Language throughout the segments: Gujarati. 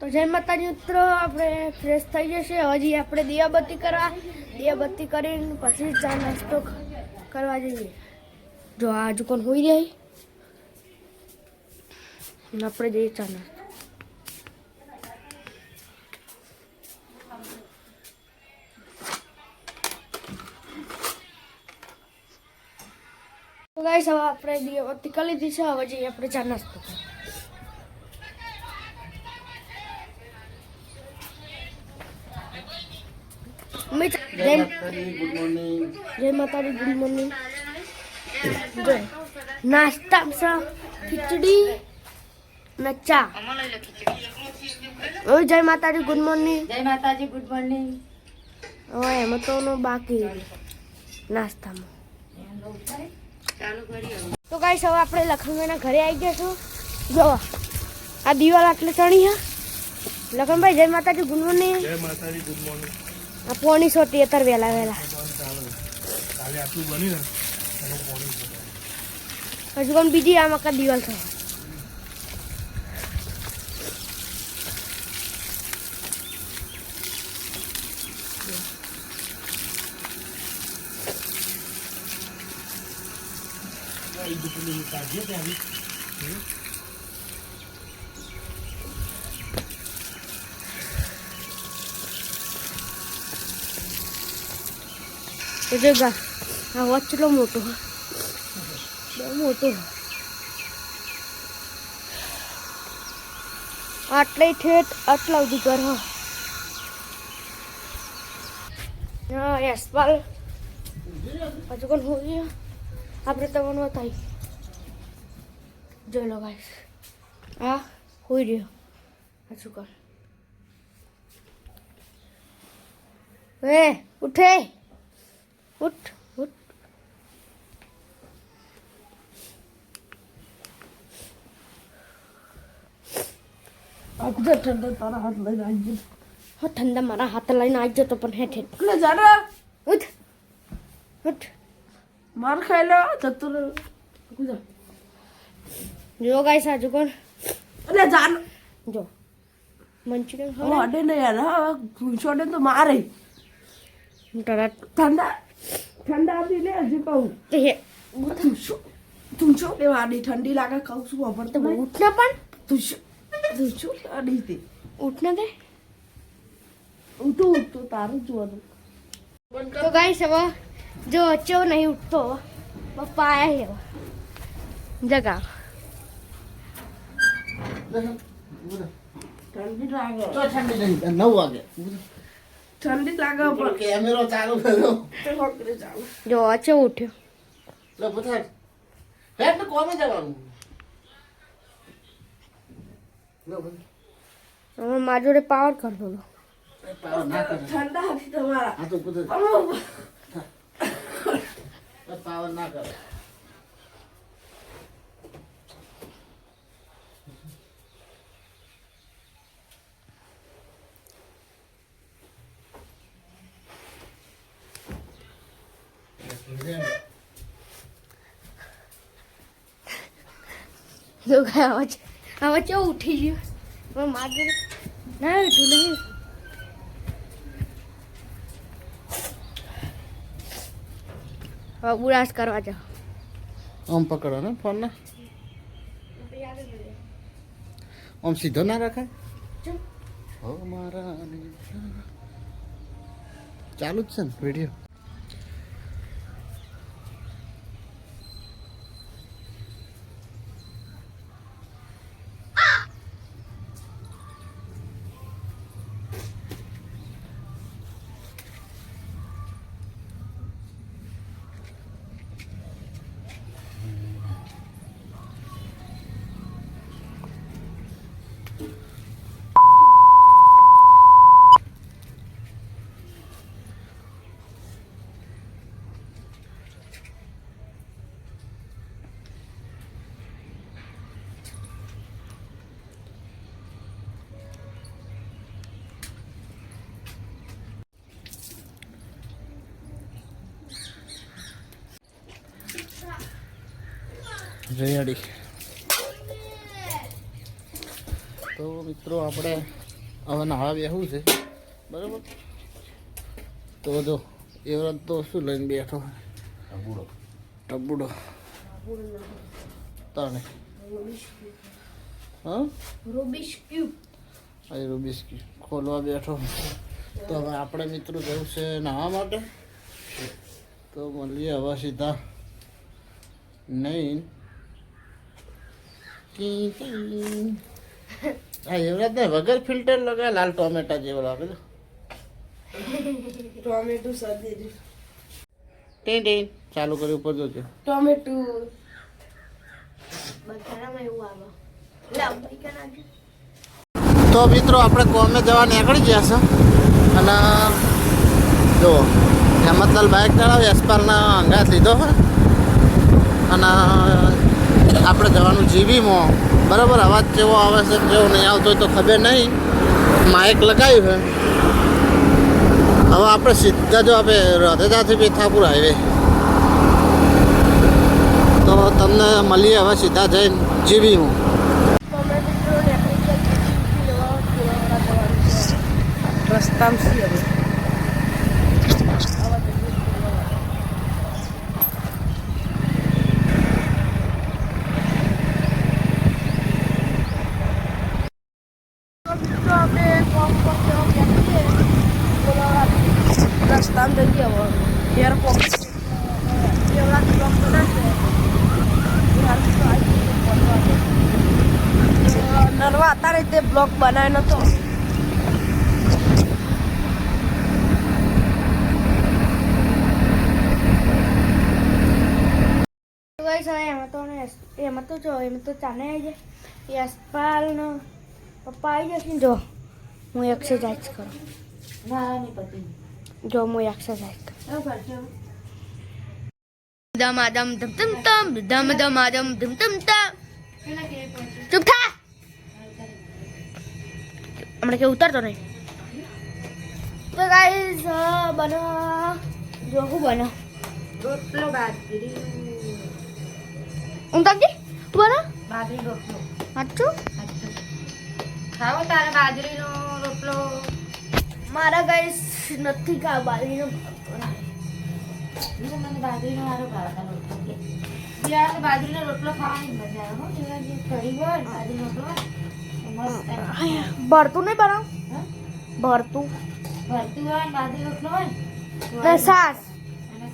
તો જય માતાજી મિત્રો, આપણે ફ્રેશ થઈ જશે. હજી આપણે દિયાબત્તી કરવા દિયાબત્તી કરીને પછી ચા નાસ્તો ક- કરવા જઈએ. જો આ હજુ કોણ હોઈ જાય અને આપણે જઈએ ચા નાસ્તો. તો ગાઈસ હવે આપણે દિયાબત્તી કરી લીધી છે. હવે જઈએ આપણે ચા નાસ્તો કરવા માતાજી જય ગુડ મોર્નિંગ. જય માતાજી ગુડ મોર્નિંગ. જય. નાસ્તામાં સા ખીચડી ને ચા. ઓ જય માતાજી ગુડ મોર્નિંગ. જય માતાજી ગુડ મોર્નિંગ. હવે એમાં તો નો બાકી નાસ્તામાં. તો ગાઈસ હવે આપણે લખનભાઈના ઘરે આવી ગયા છો જો આ દિવાલ આટલે ચણી હા લખનભાઈ જય માતાજી ગુડ મોર્નિંગ. જય માતાજી ગુડ મોર્નિંગ. આ પોણી સોટી અત્યારે વહેલા વહેલા. હજુ પણ બીજી આ મકા દિવાલ થવા કાઢીએ ત્યાં તો જો ગા આ વોચ કેટલો મોટો છે. બહુ મોટો છે. આટલે ઠેઠ આટલા સુધી ઘર હો હા યશપાલ હજુ કોણ હોઈ આપણે તમને બતાવી જોઈ લો ગાઈસ હા હોઈ રહ્યો હજુ કોણ એ ઉઠે ઉઠ ઉઠ આપણે ઠંડો તારા હાથ લઈને આવી હો ઠંડા મારા હાથ લઈને આવી જતો પણ હેઠ હેઠ એટલે જાને ઉઠ ઉઠ માર ખાઈ લે જતું રહે કુદા જો ગાઈસ આજુ કોણ એટલે જાન જો મંચુરિયન હવે ખાવા અડે ને યાર હા છોડે તો મારે તરત ઠંડા ઠંડા ને હજી કહું. તું શું તું શું લેવાની? ઠંડી લાગે કહું છું ખબર તો તો પણ. તું શું તું શું લેવાની હતી ઉઠને દે. ઉઠું ઉઠતું તારું જોવાનું. તો ગાઈસ હવે જો અચ્યો નહીં ઉઠતો પપ્પા આયા છે જગા. ઠંડી લાગે તો ઠંડી નહીં નવ વાગે. ઠંડી લાગે પણ. કેમેરો ચાલુ કર્યો જો અચો ઉઠ્યો. લે બધા હેડ કોમે જવાનું? લો હવે મારા જોડે પાવર કરતો હતો પાવર ઠંડા હતી તમારા. આ તો પાવર ના કરે. જો ગયા વચ્ચે આ હવે ચો ઉઠી ગયો. હવે મારા ના ઉઠું નહીં. હવે બુરાશ કરવા જાઓ. આમ પકડો ને ફોન ને આમ સીધો ના રાખાય? ચાલુ જ છે ને વીડિયો રેડી. તો મિત્રો આપણે હવે નાવા બેસવું છે. બરાબર? તો જો એ વ્રત તો શું લઈને બેઠો? ટબુડો. તને હા? રૂબિશ ક્યુબ આ રૂબીસ ખોલવા બેઠો. તો હવે આપણે મિત્રો જવું છે નાહવા માટે. તો મળીએ હવે સીધા. નહીં. ટી. આ એવડા ને વગર ફિલ્ટર લગાવે લાલ ટોમેટા જેવો લાગે છે. ટોમેટો સદી ટી ટી ચાલુ કરી ઉપર જોજો. ટોમેટો. બધામાં એવું આવે. લે પૈકા નાખજો. તો મિત્રો આપણે કોમે જવા નીકળી ગયા છે. અને જો હેમતલાલ બાઇક ચલાવી એસપાલના અંગાત લીધો અને આપણે જવાનું જીબીમાં બરાબર અવાજ કેવો આવે છે કેવો નહીં આવતો હોય તો ખબર નહીં. માઇક લગાવ્યું છે. હવે આપણે સીધા જો આપણે રધેદાથી બેથાપુર હાઈવે. તો તમને મળીએ હવે સીધા જઈને જીબીમાં રસ્તામાં છીએ હવે તો મિત્રો આપણે કોમ પર જવા બેસીએ બોલાવા રસ્તામાં જઈએ હવે એરપોર્ટ કેવડા બ્લોક બનાવશે નરવા અત્યારે તે બ્લોક બનાવ્યો નતો. એમાં તો એમાં તો જો એમાં તો ચાને આવી જાય. યશપાલનો પપ્પા આવી જશે જો હું એક્સરસાઇઝ કરું. જો હું એક્સરસાઇઝ કરું. દમ આદમ ધમ ધમ ધમ ધમ ધમ આદમ ધમ ધમ ધમ ચૂપ થા હમણાં કે ઉતરતો નહીં તો ગાઈસ બનો જો હું બનો રોટલો બાજરી ઉમતાજી બનો બાજરી રોટલો સાચું સાચું. ખાવો તારે બાજરીનો રોટલો મારા ગાઈસ નથી કા બાજરીનો બીજો મને બાજરીનો સારો ભાવતા રોટલો કે જ્યાં તો બાજરીનો રોટલો ખાવાની જ મજા આવે હો જેવા જે કઢી હોય ને બાજરીનો રોટલો ભરતું નહીં બનાવ ભરતું. ભરતું હોય બાજરી રોટલો હોય ને, સાસ. અને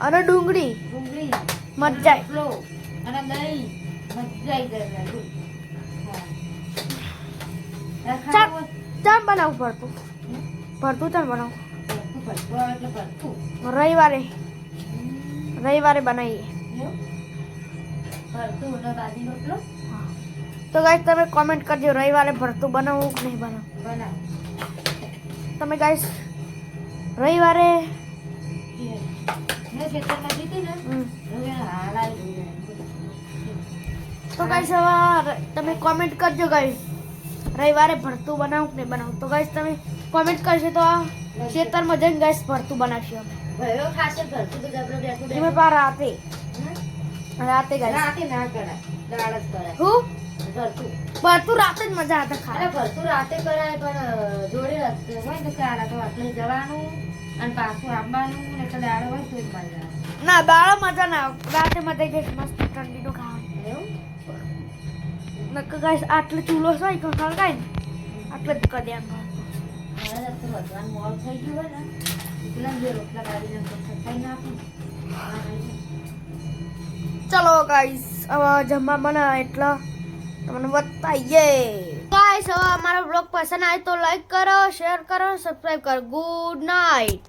અને ડુંગળી. ડુંગળી. મરચાઈ. રોટલો. અને દહીં. બનાવું ભરતું. ભરતું ચાલ બનાવું. રવિવારે. રવિવારે બનાવીએ. ભરતું અને બાજરી રોટલો તો ગાઈસ તમે કોમેન્ટ કરજો રવિવારે ભરતું બનાવવું કે નહીં બનાવ? તમે ગાઈસ રવિવારે. તો ગાઈસ હવે તમે કોમેન્ટ કરજો ગાઈસ રવિવારે ભરતું બનાવું કે નહીં બનાવું? તો ગાઈસ તમે કોમેન્ટ કરશો તો આ ખેતરમાં જઈને ગાઈસ ભરતું બનાવશું. અમે રાતે. રાતે ગાઈસ રાતે ના કરાય દાળ જ કરાય. હું? ભરતું રાતે જ મજા આવે ખાવા. ભરતું રાતે કરાય પણ જોડે રસ્તે હોય તો ચાલે તો આટલે જવાનું અને પાછું આવવાનું ને એટલે દાડો હોય તો મજા આવે ના દાળ મજા ના આવે. રાતે મજા જાય મસ્ત ઠંડીનું ખાવાનું. એવું? નક્કર ગાઈસ આટલે ચૂલો છે કે ખળગાય ને. આટલે જ કરી રસ્તે ભગવાન મોલ થઈ ગયું હોય ને એટલા જે રોટલા કાઢીને ખાઈ નાખું. ચલો ગાઈસ હવે જમવા બના એટલે. તમને બતાવીએ ગાઈસ હવે અમારો બ્લોગ પસંદ આવે તો લાઈક કરો શેર કરો સબસ્ક્રાઇબ કરો. Good night